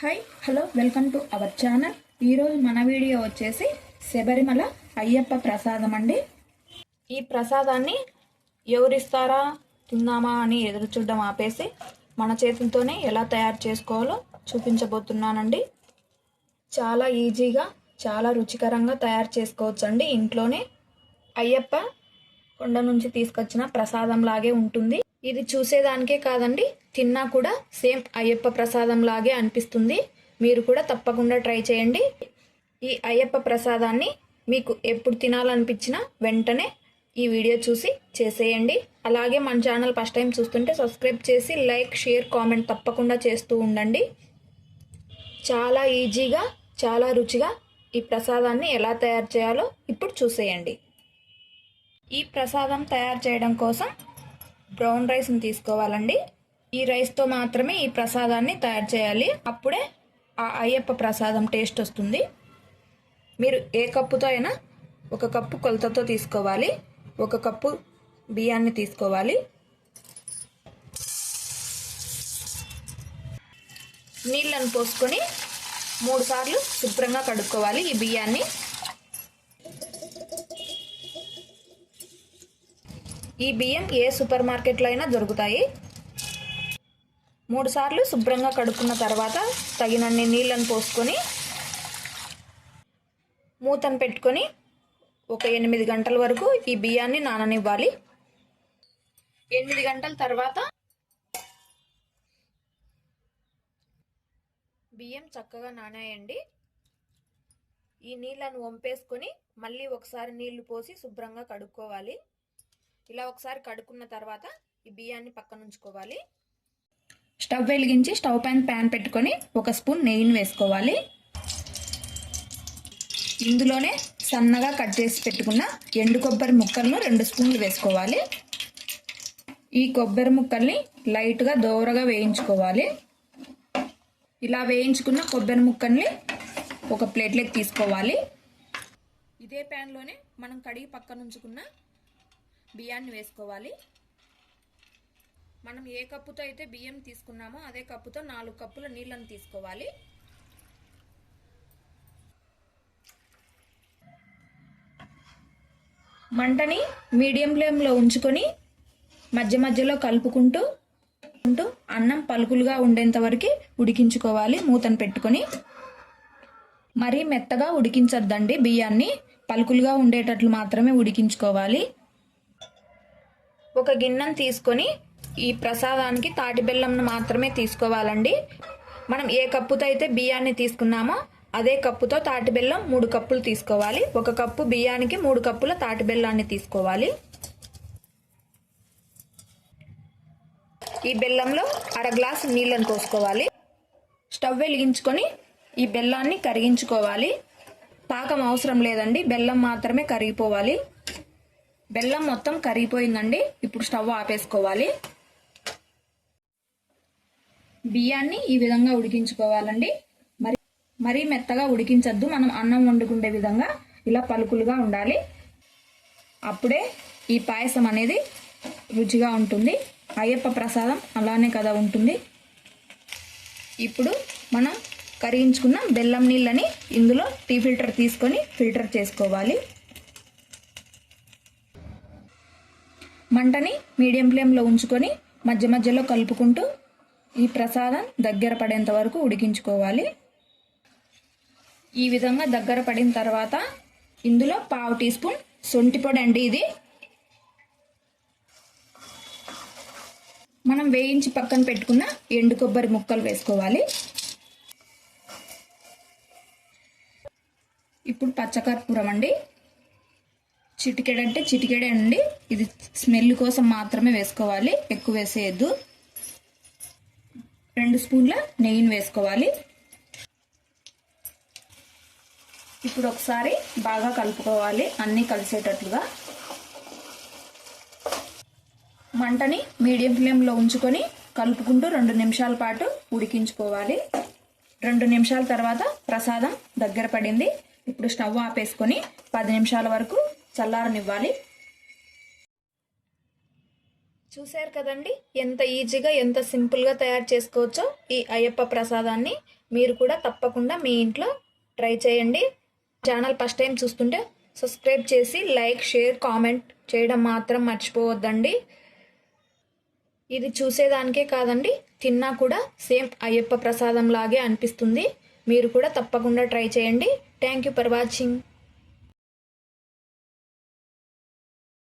Hi hello welcome to our channel ఈరోజు మన video వచ్చేసి శబరిమల అయ్యప్ప ప్రసాదం అండి. ఈ ప్రసాదాన్ని ఎవరిస్తారా తిందామా అని ఎదురు చూడడం ఆపేసి మన చేతులతోనే ఎలా తయారు చేసుకోవాలో చూపించబోతున్నానండి. చాలా ఈజీగా చాలా రుచికరంగా తయారు చేసుకోవచ్చండి. ఇంట్లోనే అయ్యప్ప కొండ నుంచి తీసుకొచ్చిన ప్రసాదం లాగే ఉంటుంది. ఇది చూసేదానికే కాదండి తిన్నా కూడా సేమ్ అయ్యప్ప ప్రసాదం లాగే అనిపిస్తుంది. మీరు కూడా తప్పకుండా ట్రై చేయండి. ఈ అయ్యప్ప ప్రసాదాన్ని మీకు ఎప్పుడు తినాలనిపించినా వెంటనే ఈ వీడియో చూసి చేసేయండి. అలాగే మన ఛానల్ ఫస్ట్ టైం చూస్తుంటే సబ్స్క్రైబ్ చేసి లైక్ షేర్ కామెంట్ తప్పకుండా చేస్తూ ఉండండి. చాలా ఈజీగా చాలా రుచిగా ఈ ప్రసాదాన్ని ఎలా తయారు చేయాలో ఇప్పుడు చూసేయండి. ఈ ప్రసాదం తయారు చేయడం కోసం బ్రౌన్ రైస్ని తీసుకోవాలండి. ఈ రైస్తో మాత్రమే ఈ ప్రసాదాన్ని తయారు చేయాలి. అప్పుడే ఆ అయ్యప్ప ప్రసాదం టేస్ట్ వస్తుంది. మీరు ఏ కప్పుతో అయినా ఒక కప్పు కొలతతో తీసుకోవాలి. ఒక కప్పు బియ్యాన్ని తీసుకోవాలి. నీళ్ళను పోసుకొని మూడు సార్లు శుభ్రంగా కడుక్కోవాలి ఈ బియ్యాన్ని. ఈ బియ్యం ఏ సూపర్ మార్కెట్లో అయినా దొరుకుతాయి. మూడు సార్లు శుభ్రంగా కడుక్కున్న తర్వాత తగినన్ని నీళ్ళను పోసుకొని మూతను పెట్టుకొని ఒక ఎనిమిది గంటల వరకు ఈ బియ్యాన్ని నాననివ్వాలి. ఎనిమిది గంటల తర్వాత బియ్యం చక్కగా నానాయండి. ఈ నీళ్ళను వంపేసుకొని మళ్ళీ ఒకసారి నీళ్ళు పోసి శుభ్రంగా కడుక్కోవాలి. ఇలా ఒకసారి కడుక్కున్న తర్వాత ఈ బియ్యాన్ని పక్కనుంచుకోవాలి. స్టవ్ వెలిగించి స్టవ్ పైన ప్యాన్ పెట్టుకొని ఒక స్పూన్ నెయ్యిని వేసుకోవాలి. ఇందులోనే సన్నగా కట్ చేసి పెట్టుకున్న ఎండు కొబ్బరి ముక్కలను రెండు స్పూన్లు వేసుకోవాలి. ఈ కొబ్బరి ముక్కల్ని లైట్గా దోరగా వేయించుకోవాలి. ఇలా వేయించుకున్న కొబ్బరి ముక్కల్ని ఒక ప్లేట్లోకి తీసుకోవాలి. ఇదే ప్యాన్లోనే మనం కడిగి పక్కన ఉంచుకున్న బియ్యాన్ని వేసుకోవాలి. మనం ఏ కప్పుతో అయితే బియ్యం తీసుకున్నామో అదే కప్పుతో నాలుగు కప్పుల నీళ్ళని తీసుకోవాలి. మంటని మీడియం ఫ్లేమ్లో ఉంచుకొని మధ్య మధ్యలో కలుపుకుంటూ ఉంటూ అన్నం పలుకులుగా ఉండేంత వరకు ఉడికించుకోవాలి. మూతను పెట్టుకొని మరీ మెత్తగా ఉడికించద్దండి బియ్యాన్ని. పలుకులుగా ఉండేటట్లు మాత్రమే ఉడికించుకోవాలి. ఒక గిన్నెను తీసుకొని ఈ ప్రసాదానికి తాటి బెల్లంను మాత్రమే తీసుకోవాలండి. మనం ఏ కప్పుతో అయితే బియ్యాన్ని తీసుకున్నామో అదే కప్పుతో తాటి బెల్లం మూడు కప్పులు తీసుకోవాలి. ఒక కప్పు బియ్యానికి మూడు కప్పుల తాటి బెల్లాన్ని తీసుకోవాలి. ఈ బెల్లంలో అర గ్లాసు నీళ్ళను పోసుకోవాలి. స్టవ్ వెలిగించుకొని ఈ బెల్లాన్ని కరిగించుకోవాలి. పాకం అవసరం లేదండి. బెల్లం మాత్రమే కరిగిపోవాలి. బెల్లం మొత్తం కరిగిపోయిందండి. ఇప్పుడు స్టవ్ ఆపేసుకోవాలి. బియ్యాన్ని ఈ విధంగా ఉడికించుకోవాలండి. మరి మరీ మెత్తగా ఉడికించద్దు. మనం అన్నం వండుకుండే విధంగా ఇలా పలుకులుగా ఉండాలి. అప్పుడే ఈ పాయసం అనేది రుచిగా ఉంటుంది. అయ్యప్ప ప్రసాదం అలానే కదా ఉంటుంది. ఇప్పుడు మనం కరిగించుకున్న బెల్లం నీళ్ళని ఇందులో టీ ఫిల్టర్ తీసుకొని ఫిల్టర్ చేసుకోవాలి. మంటని మీడియం ఫ్లేమ్లో ఉంచుకొని మధ్య మధ్యలో కలుపుకుంటూ ఈ ప్రసాదం దగ్గర పడేంత వరకు ఉడికించుకోవాలి. ఈ విధంగా దగ్గర పడిన తర్వాత ఇందులో పావు టీ స్పూన్ సొంటి పొడి అండి ఇది. మనం వేయించి పక్కన పెట్టుకున్న ఎండు కొబ్బరి ముక్కలు వేసుకోవాలి. ఇప్పుడు పచ్చకర్పూరం అండి. చిటికెడ అంటే చిటికెడే అండి. ఇది స్మెల్ కోసం మాత్రమే వేసుకోవాలి. ఎక్కువ వేసేయద్దు. రెండు స్పూన్ల నెయ్యిని వేసుకోవాలి. ఇప్పుడు ఒకసారి బాగా కలుపుకోవాలి అన్నీ కలిసేటట్లుగా. మంటని మీడియం ఫ్లేమ్లో ఉంచుకొని కలుపుకుంటూ రెండు నిమిషాల పాటు ఉడికించుకోవాలి. రెండు నిమిషాల తర్వాత ప్రసాదం దగ్గర పడింది. ఇప్పుడు స్టవ్ ఆపేసుకొని పది నిమిషాల వరకు చల్లారనివ్వాలి. చూశారు కదండి? ఎంత ఈజీగా ఎంత సింపుల్గా తయారు చేసుకోవచ్చో ఈ అయ్యప్ప ప్రసాదాన్ని మీరు కూడా తప్పకుండా మీ ఇంట్లో ట్రై చేయండి. ఛానల్ ఫస్ట్ టైం చూస్తుంటే సబ్స్క్రైబ్ చేసి లైక్ షేర్ కామెంట్ చేయడం మాత్రం మర్చిపోవద్దండి. ఇది చూసేదానికే కాదండి తిన్నా కూడా సేమ్ అయ్యప్ప ప్రసాదం లాగే అనిపిస్తుంది. మీరు కూడా తప్పకుండా ట్రై చేయండి. Thank you for watching.